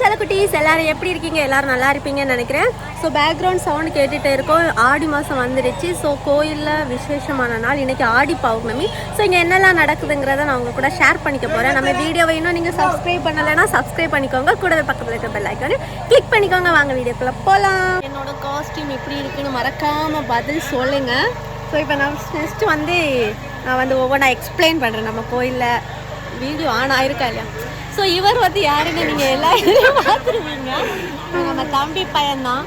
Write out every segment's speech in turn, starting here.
செல்லக்குட்டீஸ் எல்லாரும் எப்படி இருக்கீங்க? எல்லாரும் நல்லா இருப்பீங்கன்னு நினைக்கிறேன். ஸோ பேக்ரவுண்ட் சவுண்ட் கேட்டுகிட்டே இருக்கோம். ஆடி மாதம் வந்துடுச்சு. ஸோ கோயிலில் விசேஷமான நாள். இன்னைக்கு ஆடி பௌர்ணமி. ஸோ இங்கே என்னெல்லாம் நடக்குதுங்கிறத நான் உங்கள் கூட ஷேர் பண்ணிக்க போகிறேன் நம்ம வீடியோவை இன்னும் நீங்கள் சப்ஸ்கிரைப் பண்ணலைன்னா சப்ஸ்கிரைப் பண்ணிக்கோங்க. கூடவே பக்கத்தில் இருக்க பெல் ஐக்கானு கிளிக் பண்ணிக்கோங்க. வாங்க வீடியோக்குள்ளே போகலாம் என்னோட காஸ்டியூம் எப்படி இருக்குன்னு மறக்காமல் பதில் சொல்லுங்க. ஸோ இப்போ நான் நெக்ஸ்ட்டு வந்து நான் வந்து ஒவ்வொன்றா எக்ஸ்பிளைன் பண்ணுறேன் நம்ம கோயிலில் வீடியோ ஆன் ஆயிருக்கா இல்லையா? ஸோ இவர் வந்து யாருன்னு நீங்கள் எல்லாரும் பார்த்துருவீங்க நம்ம தம்பி பையன்தான்.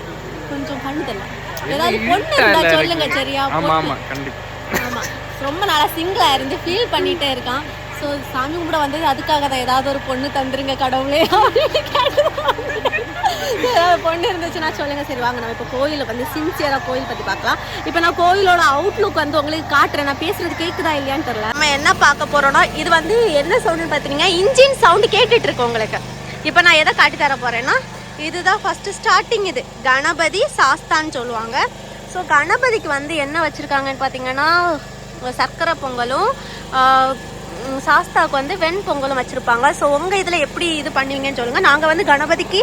கொஞ்சம் கண்ணு தெரியல ஏதாவது பொண்ணு இருந்தா சொல்லுங்க சரியா? ஆமா ஆமா கண்டிப்பா. ஆமா. ரொம்ப நாளா சிங்கிளா இருந்து ஃபீல் பண்ணிட்டே இருக்கான். ஸோ சாமி கும்பிட வந்தது அதுக்காக தான் ஏதாவது ஒரு பொண்ணு தந்துருங்க கடவுளே அப்படின்னு. ஏதாவது பொண்ணு இருந்துச்சுன்னா சொல்லுங்க. சரி வாங்க நம்ம இப்போ கோயிலை வந்து சின்சியராக கோயில் பற்றி பார்க்கலாம். இப்போ நான் கோயிலோட அவுட்லுக் வந்து உங்களுக்கு காட்டுறேன். நான் பேசுறது கேட்குதா இல்லையான்னு தெரியல. நம்ம என்ன பார்க்க போறோம்னா இது வந்து என்ன சவுண்டுன்னு பார்த்தீங்கன்னா இன்ஜின் சவுண்டு கேட்டுட்டு இருக்கோம் உங்களுக்கு. இப்போ நான் எதை காட்டி தர போறேன்னா இதுதான் ஃபர்ஸ்ட் ஸ்டார்டிங் இது. கணபதி சாஸ்தான்னு சொல்லுவாங்க. ஸோ கணபதிக்கு வந்து என்ன வச்சுருக்காங்கன்னு பார்த்தீங்கன்னா சர்க்கரை பொங்கலும் சாஸ்தாவுக்கு வந்து வெண் பொங்கலும் வச்சுருப்பாங்க. ஸோ உங்கள் இதில் எப்படி இது பண்ணுவீங்கன்னு சொல்லுங்கள் நாங்கள் வந்து கணபதிக்கு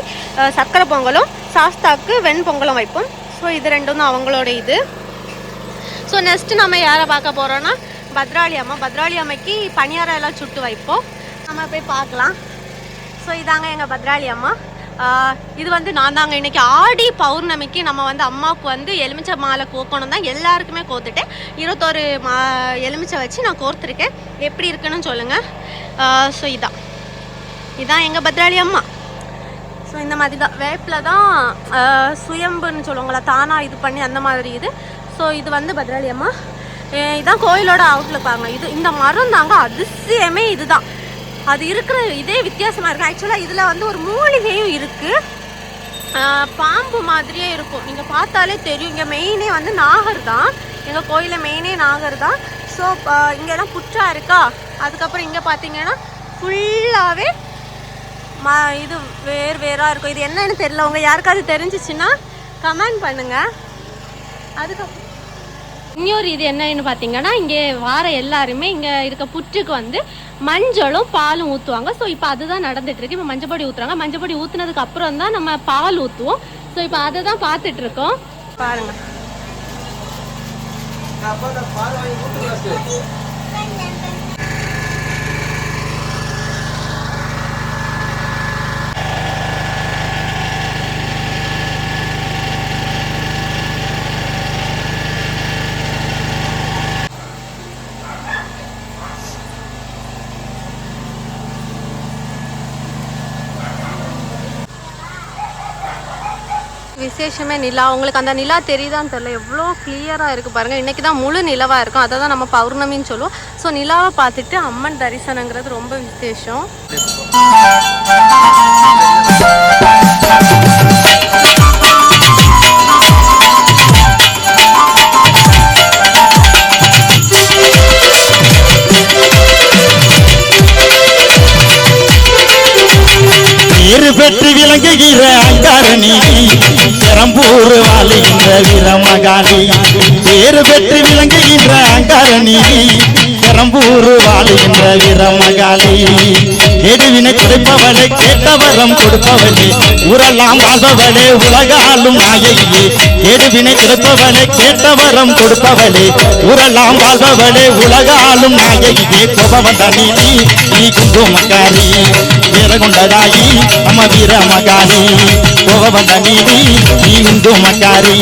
சக்கரை சர்க்கரை பொங்கலும் சாஸ்தாவுக்கு வெண் பொங்கலும் வைப்போம். ஸோ இது ரெண்டும் தான் அவங்களோட இது. ஸோ நெக்ஸ்ட் நம்ம யாரை பார்க்க போகிறோன்னா பத்ராளி அம்மா. பத்ராளி அம்மைக்கு பணியாரம் எல்லாம் சுட்டு வைப்போம். நம்ம போய் பார்க்கலாம். ஸோ இதாங்க எங்கள் பத்ராளி அம்மா. இது வந்து நான் தாங்க. இன்னைக்கு ஆடி பௌர்ணமிக்கு நம்ம வந்து அம்மாவுக்கு வந்து எலுமிச்சை மாலை கோக்கணும் தான் எல்லாருக்குமே கோத்துட்டேன். இருபத்தோரு மா எலுமிச்சை வச்சு நான் கோர்த்துருக்கேன். எப்படி இருக்குன்னு சொல்லுங்கள் ஸோ இதான். இதான் எங்கள் பத்ராளி அம்மா. ஸோ இந்த மாதிரி தான். வேப்பில் தான் சுயம்புன்னு சொல்லுவாங்களா தானாக இது பண்ணி அந்த மாதிரி இது. ஸோ இது வந்து பத்ராளி அம்மா. இதான் கோயிலோட அவுட்லுக் பாருங்க. இது இந்த மரம் தாங்க அதிசயமே இதுதான். அது இருக்கிற இதே வித்தியாசமாக இருக்கும் ஆக்சுவலாக இதில் வந்து ஒரு மூலிகையும் இருக்குது பாம்பு மாதிரியே இருக்கும். நீங்கள் பார்த்தாலே தெரியும். இங்கே மெயினே வந்து நாகர் தான். எங்கள் கோயிலில் மெயினே நாகர் தான். ஸோ இங்கெல்லாம் புற்றா இருக்கா? அதுக்கப்புறம் இங்கே பார்த்தீங்கன்னா ஃபுல்லாகவே ம இது வேறு வேறாக இருக்கும். இது என்னன்னு தெரியல. உங்கள் யாருக்காவது தெரிஞ்சிச்சுன்னா கமெண்ட் பண்ணுங்கள் அதுக்கப்புறம் இன்னொரு இது என்னன்னு பார்த்தீங்கன்னா இங்கே வார எல்லாருமே இங்கே இருக்க புற்றுக்கு வந்து மஞ்சளும் பாலும் ஊற்றுவாங்க ஸோ இப்போ அதுதான் நடந்துட்டு இருக்கு. இப்போ மஞ்சப்பொடி ஊற்றுறாங்க மஞ்சப்பொடி ஊற்றுனதுக்கு அப்புறம் தான் நம்ம பால் ஊற்றுவோம் ஸோ இப்போ அதை தான் பார்த்துட்டு இருக்கோம் பாருங்க. விசேஷமே நிலா. உங்களுக்கு அந்த நிலா தெரியுதான்னு தெரியல. எவ்வளோ கிளியராக இருக்குது பாருங்கள் இன்றைக்கி தான் முழு நிலவாக இருக்கும். அதை தான் நம்ம பௌர்ணமின்னு சொல்லுவோம். ஸோ நிலாவை பார்த்துட்டு அம்மன் தரிசனங்கிறது ரொம்ப விசேஷம். பேரு பெற்று விளங்குகிற அங்காரணி. பெரம்பூர் வாழுகின்ற வீரமகாளி பேரு பெற்று விளங்குகின்ற அங்காரணி. பெரம்பூர் வாழுகின்ற வீரமகாளி எடுவினை குறைப்பவளே கேட்டவரம் கொடுப்பவளே. உரலாம் வாழ்பவளே உலகாலும் நாயகியே. எடுவினை குறைப்பவளே கேட்டவரம் கொடுப்பவளே. உரலாம் வாழ்பவளே உலகாலும் நாயகியே. கோபவந்த நீதி நீ குங்குமக்காரி. வீரகுண்டதாயி நம்ம வீரமகாரி கோபவந்த நீதி நீ குங்குமக்காரி.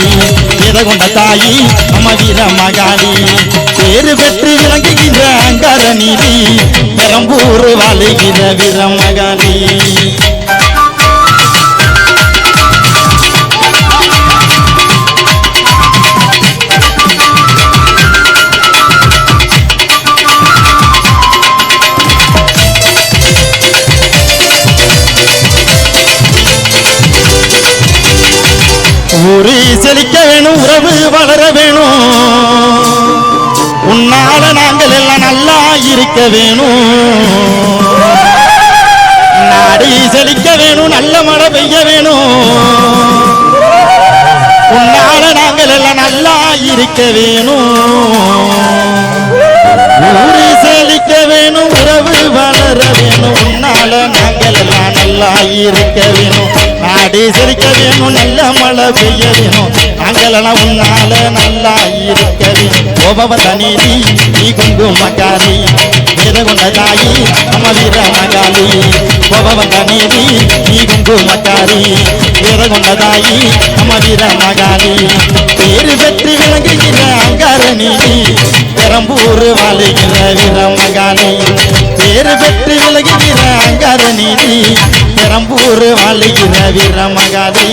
வீரகுண்ட தாயி நம்ம வீரமகாரி பேரு பெற்று விளங்குகின்ற அங்கார நீதி. பெரம்பூர் வாழுகிற விரமகனே. செழிக்க வேணும். நாடி செழிக்க வேணும் நல்ல மழை பெய்ய வேணும். உன்னால நாங்கள் எல்லாம் நல்லா இருக்க வேணும். ஊரு செழிக்க வேணும் உறவு வளர வேணும். உன்னால நாங்கள் எல்லாம் நல்லா இருக்க வேணும். நாடி செழிக்க வேணும் நல்ல மழை பெய்ய வேணும். நாங்களெல்லாம் உன்னால நல்லா இருக்க வேணும். கோபவ தனி நீ குங்குமக்காரி. வேத கொண்ட தாயி நம்ம வீர மகாலி கோபவ தனீதி நீ குங்குமக்காரி வேத கொண்ட தாயி நம்ம வீர மகாலி பேரு பெற்று விளங்குகிற அங்காரணி பெரம்பூர் வாழுகிற வீர மகாலி பேரு பெற்று விளங்குகிற அங்காரணி பெரம்பூர் வாழுகிற வீர மகாலி